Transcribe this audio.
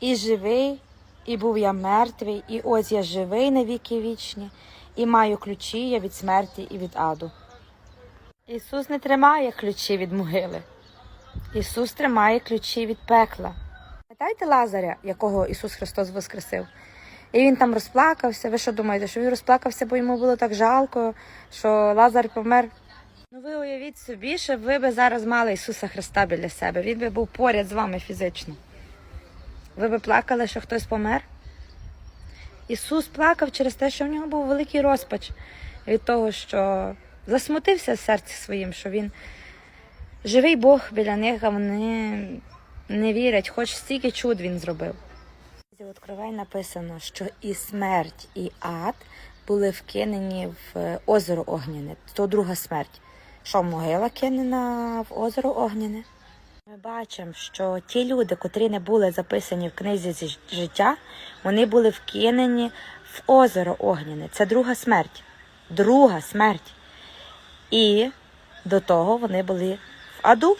І живий, і був я мертвий, і ось я живий на віки вічні, і маю ключі я від смерті і від аду. Ісус не тримає ключі від могили. Ісус тримає ключі від пекла. Пам'ятаєте Лазаря, якого Ісус Христос воскресив? І він там розплакався. Ви що думаєте, що він розплакався, бо йому було так жалко, що Лазар помер? Ну ви уявіть собі, що ви би зараз мали Ісуса Христа біля себе. Він би був поряд з вами фізично. Ви би плакали, що хтось помер? Ісус плакав через те, що в нього був великий розпач від того, що засмутився серці своїм, що він живий Бог біля них, а вони не вірять, хоч стільки чуд він зробив. В Откровень написано, що і смерть, і ад були вкинені в озеро Огняне. То друга смерть. Що могила кинена в озеро Огняне? Ми бачимо, що ті люди, котрі не були записані в книзі зі- життя, вони були вкинені в озеро Огняне. Це друга смерть. Друга смерть. І до того вони були в аду.